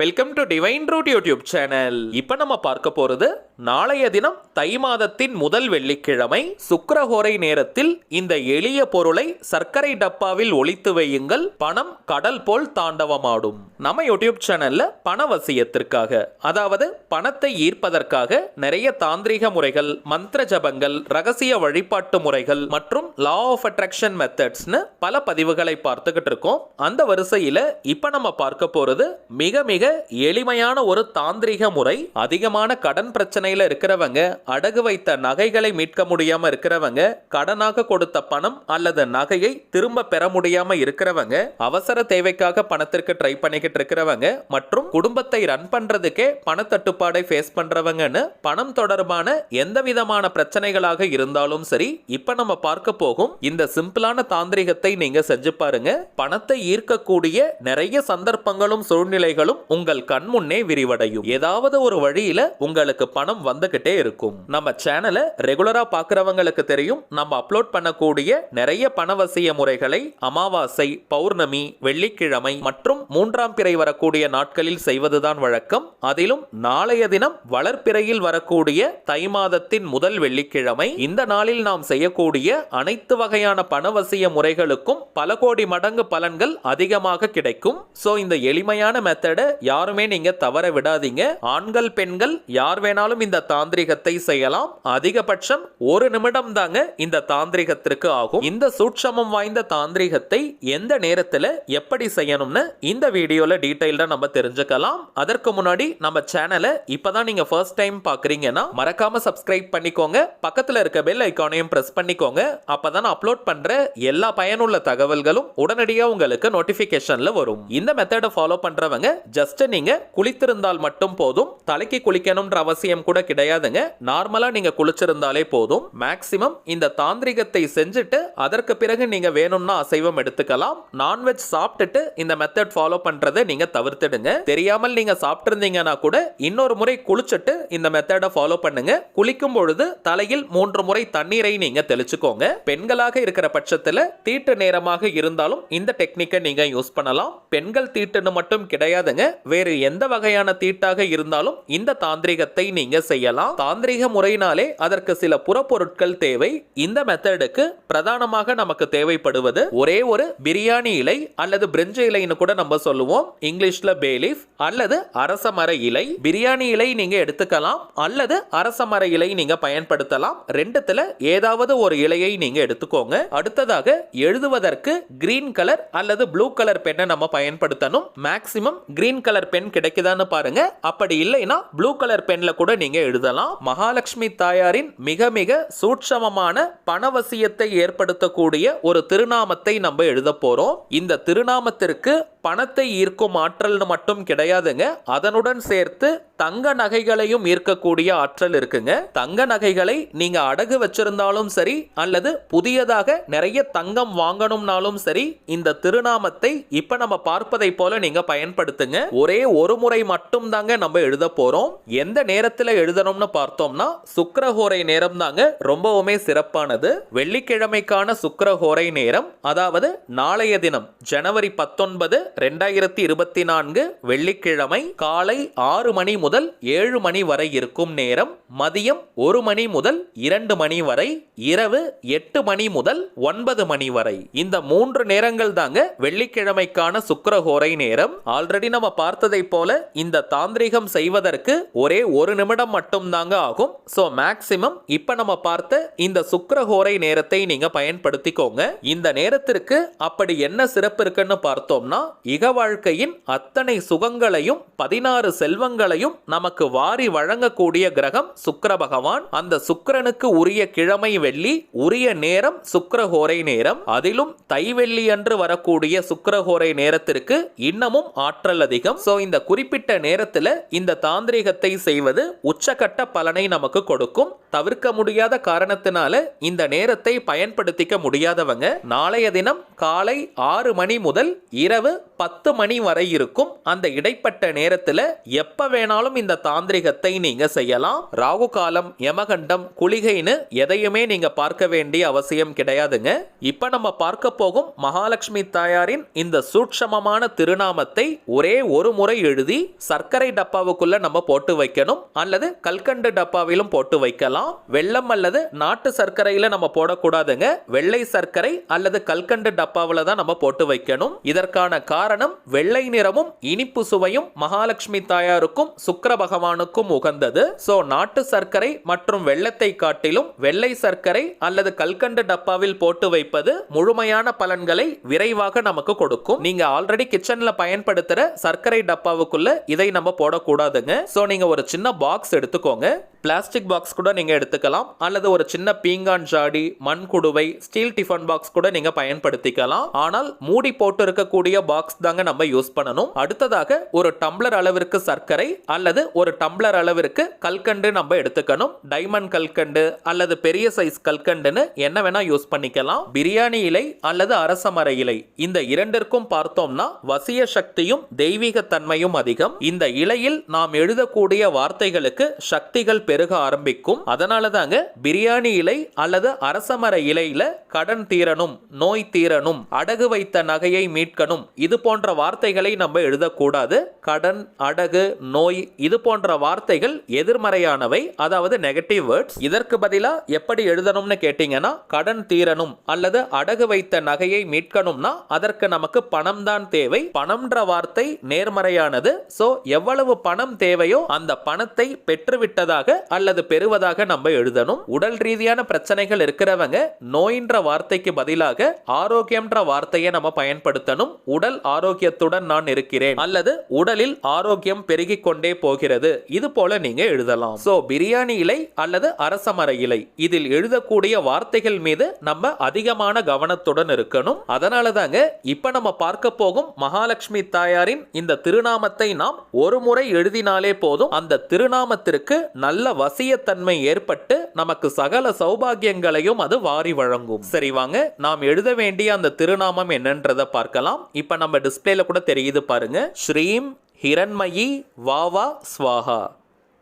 Welcome to divine root YouTube channel இப்போ நம்ம பார்க்க போகிறது நாளைய தினம் தை மாதத்தின் முதல் வெள்ளிக்கிழமை சுக்கரஹோரை நேரத்தில் இந்த எளிய பொருளை சர்க்கரை டப்பாவில் ஒளித்து வையுங்கள். பணம் கடல் போல் தாண்டவமாடும். நம்ம யூடியூப் சேனல்ல பணவசியத்திற்காக அதாவது பணத்தை ஈர்ப்பதற்காக நிறைய தாந்திரிக முறைகள் மந்திர ஜபங்கள் ரகசிய வழிபாட்டு முறைகள் மற்றும் லா ஆஃப் அட்ராக்ஷன் மெத்தட்ஸ்னு பல பதிவுகளை பார்த்துக்கிட்டு இருக்கோம். அந்த வரிசையில் இப்ப நம்ம பார்க்க போறது மிக மிக எளிமையான ஒரு தாந்திரிக முறை அதிகமான கடன் பிரச்சனையில இருக்கிறவங்க அடகு வைத்த நகைகளை மீட்க முடியாம இருக்கிறவங்க கடனாக கொடுத்த பணம் அல்லது நகையை திரும்ப பெற முடியாம இருக்கிறவங்க அவசர தேவைக்காக பணத்திற்கு ட்ரை பண்ணிக்கிட்டு இருக்கிறவங்க மற்றும் குடும்பத்தை ரன் பண்றதுக்கே பணத்தட்டுப்பாடை ஃபேஸ் பண்றவங்கன்னு பணம் தொடர்பான எந்த விதமான பிரச்சனைகளாக இருந்தாலும் சரி இப்ப நம்ம பார்க்க போகும் இந்த சிம்பிளான தாந்திரிகத்தை நீங்க செஞ்சு பாருங்க. பணத்தை ஈர்க்கக்கூடிய நிறைய சந்தர்ப்பங்களும் சூழ்நிலைகளும் உங்கள் கண் முன்னே விரிவடையும். ஏதாவது ஒரு வழியில உங்களுக்கு பணம் வந்துகிட்டே இருக்கும். நம்ம சேனலை ரெகுலரா பாக்குறவங்களுக்கு தெரியும். நம்ம அப்லோட் பண்ணக்கூடிய நிறைய பணவசிய முறைகளை அமாவாசை பௌர்ணமி வெள்ளிக்கிழமை மற்றும் மூன்றாம் பிறை வரக்கூடிய நாட்களில் செய்வதுதான் வழக்கம். அதிலும் நாளைய தினம் வளர்ப்பிறையில் வரக்கூடிய தை மாதத்தின் முதல் வெள்ளிக்கிழமை இந்த நாளில் நாம் செய்யக்கூடிய அனைத்து வகையான பணவசிய முறைகளுக்கும் பல கோடி மடங்கு பலன்கள் அதிகமாக கிடைக்கும். சோ இந்த எளிமையான மெத்தடை யாருமே நீங்க தவற விடாதீங்க. ஆண்கள் பெண்கள் யார் வேணாலும் இந்த தாந்திரிகத்தை செய்யலாம். அதிகபட்சம் ஒரு நிமிடம் தாங்க இந்த தாந்திரிகத்திற்கு ஆகும். இந்த சூட்சமம் வாய்ந்த தாந்திரிகத்தை எந்த நேரத்துல எப்படி செய்யணும்னு இந்த வீடியோல டீடைல்டா நம்ம தெரிஞ்சுக்கலாம். அதற்கு முன்னாடி நம்ம சேனலை இப்பதான் நீங்க ஃபர்ஸ்ட் டைம் பாக்குறீங்கன்னா மறக்காம சப்ஸ்கிரைப் பண்ணிக்கோங்க. பக்கத்துல இருக்க பெல் ஐக்கானையும் பிரஸ் பண்ணிக்கோங்க. அப்பதான் அப்லோட் பண்ற எல்லா பயனுள்ள தகவல்களும் உடனடியா உங்களுக்கு நோட்டிபிகேஷன்ல வரும். இந்த மெத்தடை ஃபாலோ பண்றவங்க ஜஸ்ட் நீங்க குளித்திருந்தால் மட்டும் போதும். தலைக்கு குளிக்கணும்ன்ற அவசியம் கூட கிடையாதுங்க. நார்மலா நீங்க குளிச்சிருந்தாலே போதும். மேக்சிமம் இந்த தாந்திரிகத்தை செஞ்சுட்டு அதற்கு பிறகு நீங்க வேணும்னா அசைவம் எடுத்துக்கலாம். நான்வெஜ் சாப்பிட்டுட்டு இந்த மெத்தட் ஃபாலோ பண்றதை நீங்க தவிர்த்துடுங்க. தெரியாமல் நீங்க சாப்பிட்டிருந்தீங்கன்னா கூட இன்னொரு முறை குளிச்சுட்டு இந்த மெத்தடை ஃபாலோ பண்ணுங்க. குளிக்கும் பொழுது தலையில் மூன்று முறை தண்ணீரை நீங்க தெளிச்சுக்கோங்க. பெண்களாக இருக்கிற பட்சத்துல தீட்டு நேரமாக இருந்தாலும் இந்த டெக்னிக்கை நீங்க யூஸ் பண்ணலாம். பெண்கள் தீட்டுன்னு மட்டும் கிடையாதுங்க. வேறு எந்த வகையான தீட்டாக இருந்தாலும் இந்த தாந்திரிகத்தை நீங்க செய்யலாம். தாந்திரிக முறையினாலே அதற்கு சில புறப்பொருட்கள் தேவை. இந்த மெத்தடுக்கு பிரதானமாக நமக்கு தேவைப்படுவது ஒரே ஒரு பிரியாணி இலை அல்லது பிரெஞ்சு இலைன்னு கூட நம்ம சொல்லுவோம். இங்கிலீஷ்ல பேலீஃப் அல்லது அரச மர இலை. பிரியாணி இலை நீங்க எடுத்துக்கலாம் அல்லது அரச மர இலை நீங்க பயன்படுத்தலாம். ரெண்டுத்துல ஏதாவது ஒரு இலையை நீங்க எடுத்துக்கோங்க. அடுத்ததாக எழுதுவதற்கு கிரீன் கலர் அல்லது ப்ளூ கலர் பெண்ணை நம்ம பயன்படுத்தணும். மேக்சிமம் கிரீன் கலர் பென் கிடைக்குதான்னு பாருங்க. அப்படி இல்லைன்னா ப்ளூ கலர் பென்ல கூட நீங்க எழுதலாம். மகாலட்சுமி தாயாரின் மிக மிக சூட்சமமான பணவசியத்தை ஏற்படுத்தக்கூடிய ஒரு திருநாமத்தை நம்ம எழுத போறோம். இந்த திருநாமத்திற்கு பணத்தை ஈர்க்கும் ஆற்றல்னு மட்டும் கிடையாதுங்க. அதனுடன் சேர்த்து தங்க நகைகளையும் ஈர்க்கக்கூடிய ஆற்றல் இருக்குங்க. தங்க நகைகளை நீங்க அடகு வச்சிருந்தாலும் சரி அல்லது புதியதாக நிறைய தங்கம் வாங்கணும்னாலும் சரி இந்த திருநாமத்தை இப்ப நம்ம பார்ப்பதை போல நீங்க பயன்படுத்துங்க. ஒரே ஒரு முறை மட்டும் தாங்க நம்ம எழுத போறோம். எந்த நேரத்துல எழுதணும்னு பார்த்தோம்னா சுக்கரஹோரை நேரம் தாங்க ரொம்பவுமே சிறப்பானது. வெள்ளிக்கிழமைக்கான சுக்கரஹோரை நேரம் அதாவது நாளைய தினம் ஜனவரி பத்தொன்பது ரெண்டாயிரத்தி இருபத்தி நான்கு வெள்ளிக்கிழமை காலை ஆறு மணி முதல் முதல் ஏழு மணி வரை இருக்கும் நேரம் மதியம் ஒரு மணி முதல் இரண்டு மணி வரை இரவு எட்டு மணி முதல் ஒன்பது மணி வரை. இந்த மூன்று நேரங்கள் தாங்க வெள்ளிக்கிழமைக்கான சுக்கிரஹோரை நேரம். ஆல்ரெடி நம்ம பார்த்ததை போல இந்த தாந்திரிகம் செய்வதற்கு ஒரே ஒரு நிமிடம் மட்டும் தாங்க ஆகும். சோ மேக்சிமம் இப்ப நம்ம பார்த்த இந்த சுக்கிரஹோரை நேரத்தை நீங்க பயன்படுத்திக்கோங்க. இந்த நேரத்திற்கு அப்படி என்ன சிறப்பு இருக்குன்னு பார்த்தோம்னா இக வாழ்க்கையின் அத்தனை சுகங்களையும் பதினாறு செல்வங்களையும் நமக்கு வாரி வழங்கக்கூடிய கிரகம் சுக்கர பகவான். அந்த சுக்கிரனுக்கு உரிய கிழமை வெள்ளி உரிய நேரம் சுக்கரஹோரை நேரம். அதிலும் தைவெள்ளி அன்று வரக்கூடிய சுக்கரஹோரை நேரத்திற்கு இன்னமும் ஆற்றல் அதிகம். ஸோ இந்த குறிப்பிட்ட நேரத்தில் இந்த தாந்திரிகத்தை செய்வது உச்சகட்ட பலனை நமக்கு கொடுக்கும். தவிர்க்க முடியாத காரணத்தினால இந்த நேரத்தை பயன்படுத்திக்க முடியாதவங்க நாளைய தினம் காலை ஆறு மணி முதல் இரவு பத்து மணி வரை இருக்கும். அந்த இடைப்பட்ட நேரத்தில் எப்ப வேணாலும் வேணாலும் இந்த தாந்திரிகத்தை நீங்க செய்யலாம். ராகு காலம் யமகண்டம் குளிகைன்னு எதையுமே நீங்க பார்க்க வேண்டிய அவசியம் கிடையாதுங்க. இப்ப நம்ம பார்க்க போகும் மகாலட்சுமி தாயாரின் இந்த சூட்சமமான திருநாமத்தை ஒரே ஒரு முறை எழுதி சர்க்கரை டப்பாவுக்குள்ள நம்ம போட்டு வைக்கணும். அல்லது கல்கண்டு டப்பாவிலும் போட்டு வைக்கலாம். வெள்ளம் அல்லது நாட்டு சர்க்கரையில நம்ம போடக்கூடாதுங்க. வெள்ளை சர்க்கரை அல்லது கல்கண்டு டப்பாவில் தான் நம்ம போட்டு வைக்கணும். இதற்கான காரணம் வெள்ளை நிறமும் இனிப்பு சுவையும் மகாலட்சுமி தாயாருக்கும் சுக்கர பகவானுக்கும் உகந்தது. சோ நாட்டு சர்க்கரை மற்றும் வெள்ளத்தை காட்டிலும் வெள்ளை சர்க்கரை அல்லது கல்கண்டு டப்பாவில் போட்டு வைப்பது முழுமையான பலன்களை விரைவாக நமக்கு கொடுக்கும். நீங்க ஆல்ரெடி கிச்சன்ல பயன்படுத்துற சர்க்கரை டப்பாவுக்குள்ள இதை நம்ம போடக்கூடாதுங்க. சோ நீங்க ஒரு சின்ன பாக்ஸ் எடுத்துக்கோங்க. பிளாஸ்டிக் பாக்ஸ் கூட நீங்க எடுத்துக்கலாம். அல்லது ஒரு சின்ன பீங்கான் ஜாடி மண் குடுவை ஸ்டீல் டிஃபன் பாக்ஸ் கூட நீங்க பயன்படுத்திக்கலாம். ஆனால் மூடி போட்டு இருக்கக்கூடிய பாக்ஸ் தாங்க நம்ம யூஸ் பண்ணணும். அடுத்ததாக ஒரு டம்ளர் அளவிற்கு சர்க்கரை அல்லது ஒரு டம்ளர் அளவிற்கு கல்கண்டு நம்ம எடுத்துக்கணும். டைமண்ட் கல்கண்டு அல்லது பெரிய சைஸ் கல்கண்டுன்னு என்ன வேணா யூஸ் பண்ணிக்கலாம். பிரியாணி இலை அல்லது அரசமர இலை. இந்த இரண்டிற்கும் பார்த்தோம்னா வசிய சக்தியும் தெய்வீக தன்மையும் அதிகம். இந்த இலையில் நாம் எழுதக்கூடிய வார்த்தைகளுக்கு சக்திகள் பெருக ஆரம்பிக்கும். அதனால தாங்க பிரியாணி இலை அல்லது அரசமர இலையில கடன் தீரணும் நோய் தீரணும் அடகு வைத்த நகையை மீட்கணும். இது போன்ற வார்த்தைகளை நம்ம எழுதக்கூடாது. கடன் அடகு நோய் இது போன்ற வார்த்தைகள் எதிர்மறையானவை அதாவது நெகட்டிவ் வேர்ட்ஸ் இதற்கு பதிலா எப்படி எழுதணும்னு கேட்டீங்கன்னா கடன் தீரணும் அல்லது அடகு வைத்த நகையை மீட்கணும்னா அதற்கு நமக்கு பணம் தான் தேவை. பணம்ன்ற வார்த்தை நேர்மறையானது. சோ எவ்வளவு பணம் தேவையோ அந்த பணத்தை பெற்றுவிட்டதாக அல்லது பெறுவதாக நம்ம எழுதணும். உடல் ரீதியான பிரச்சனைகள் இருக்கிறவங்க நோயின்ற வார்த்தைக்கு பதிலாக ஆரோக்கியம்ன்ற வார்த்தையை நம்ம பயன்படுத்தணும். உடல் ஆரோக்கியத்துடன் நான் இருக்கிறேன். அல்லது உடலில் ஆரோக்கியம் பெருகிக் கொண்டே போகிறது. இது போல நீங்க எழுதலாம். சோ பிரியாணி இலை அல்லது அரசமர இலை. இதில் எழுதக்கூடிய வார்த்தைகள் மீது நம்ம அதிகமான கவனத்துடன் இருக்கணும். அதனால தாங்க இப்ப நம்ம பார்க்க போகும் மகாலட்சுமி தாயாரின் இந்த திருநாமத்தை நாம் ஒரு முறை எழுதினாலே போதும். அந்த திருநாமத்திற்கு நல்ல வசியத்தன்மை ஏற்பட்டு நமக்கு சகல சௌபாகியங்களையும் அது வாரி வழங்கும். சரி வாங்க. நாம் எழுத வேண்டிய அந்த திருநாமம் என்னன்றதை பார்க்கலாம். இப்ப நம்ம டிஸ்பிளேல கூட தெரியுது பாருங்க. ஸ்ரீம் ஹிரண்மயி வாவா ஸ்வாஹா.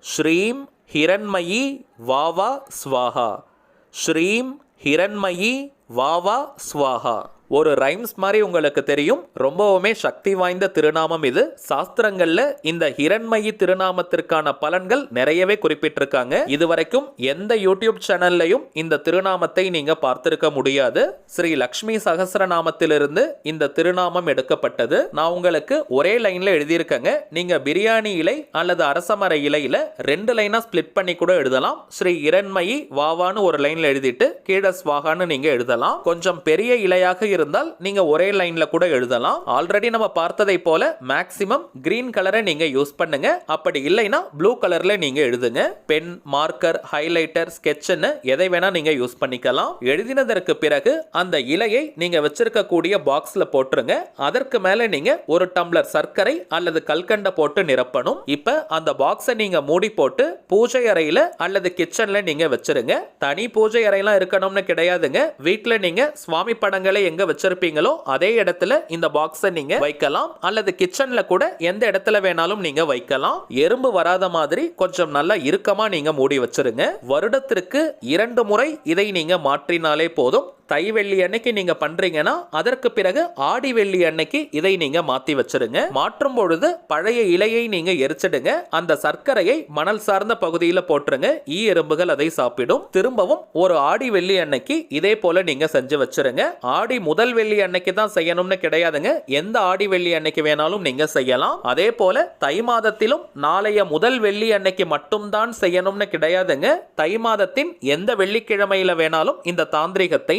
ஸ்ரீம் ஹிரண்மயி வாவா ஸ்வாஹா. ஸ்ரீம் ஹிரண்மயி வாவா ஸ்வாஹா. ஒரு ரைம்ஸ் மாதிரி உங்களுக்கு தெரியும். ரொம்பவுமே சக்தி வாய்ந்த திருநாமம் இது. சாஸ்திரங்கள்ல இந்த ஹிரண்மயி திருநாமத்திற்கான பலன்கள் நிறையவே குறிப்பிட்டிருக்காங்க. இதுவரைக்கும் எந்த யூடியூப் சேனல்லையும் இந்த திருநாமத்தை நீங்க பார்த்திருக்க முடியாது. ஸ்ரீ லக்ஷ்மி சகசரநாமத்திலிருந்து இந்த திருநாமம் எடுக்கப்பட்டது. நான் உங்களுக்கு ஒரே லைன்ல எழுதியிருக்கேங்க. நீங்க பிரியாணி இலை அல்லது அரசமர இலையில ரெண்டு லைனா ஸ்பிளிட் பண்ணி கூட எழுதலாம். ஸ்ரீ இரண்மயி வாவான்னு ஒரு லைன்ல எழுதிட்டு கீழஸ் ஸ்வாகான்னு நீங்க எழுதலாம். கொஞ்சம் பெரிய இலையாக இருந்தால் நீங்க ஒரே லைன்ல கூட எழுதலாம். ஆல்ரெடி நம்ம பார்த்ததை போல மேக்சிமம் கிரீன் கலரை நீங்க யூஸ் பண்ணுங்க. அப்படி இல்லைன்னா ப்ளூ கலர்ல நீங்க எழுதுங்க. பென் மார்க்கர் ஹைலைட்டர் ஸ்கெட்ச்னு எதை வேணா நீங்க யூஸ் பண்ணிக்கலாம். எழுதினதற்கு பிறகு அந்த இலையை நீங்க வச்சிருக்கக்கூடிய பாக்ஸ்ல போட்டுருங்க. அதற்கு மேல நீங்க ஒரு டம்ளர் சர்க்கரை அல்லது கல்கண்டை போட்டு நிரப்பணும். இப்ப அந்த பாக்ஸை நீங்க மூடி போட்டு பூஜை அறையில அல்லது கிச்சன்ல நீங்க வச்சிருங்க. தனி பூஜை அறையெல்லாம் இருக்கணும்னு கிடையாதுங்க. வீட்டுல நீங்க சுவாமி படங்களை எங்க வச்சிருப்பீங்களோ அதே இடத்துல இந்த பாக்ஸை நீங்க வைக்கலாம். அல்லது கிச்சன்ல கூட எந்த இடத்துல வேணாலும் நீங்க வைக்கலாம். எறும்பு வராத மாதிரி கொஞ்சம் நல்லா இறுக்கமா நீங்க மூடி வச்சிருங்க. வருடத்திற்கு இரண்டு முறை இதை நீங்க மாற்றினாலே போதும். தை வெள்ளி அன்னைக்கு நீங்க பண்றீங்கன்னா அதற்கு பிறகு ஆடி வெள்ளி அன்னைக்கு இதை நீங்க மாத்தி வச்சிருங்க. மாற்றும் பொழுது பழைய இலையை நீங்க எரிச்சிடுங்க. அந்த சர்க்கரையை மணல் சார்ந்த பகுதியில் போட்டுருங்க. ஈ எறும்புகள் அதை சாப்பிடும். திரும்பவும் ஒரு ஆடி வெள்ளி அன்னைக்கு இதே போல நீங்க செஞ்சு வச்சிருங்க. ஆடி முதல் வெள்ளி அன்னைக்கு தான் செய்யணும்னு கிடையாதுங்க. எந்த ஆடி வெள்ளி அன்னைக்கு வேணாலும் நீங்க செய்யலாம். அதே போல தை மாதத்திலும் நாளைய முதல் வெள்ளி அன்னைக்கு மட்டும்தான் செய்யணும்னு கிடையாதுங்க. தை மாதத்தின் எந்த வெள்ளிக்கிழமையில வேணாலும் இந்த தாந்திரிகத்தை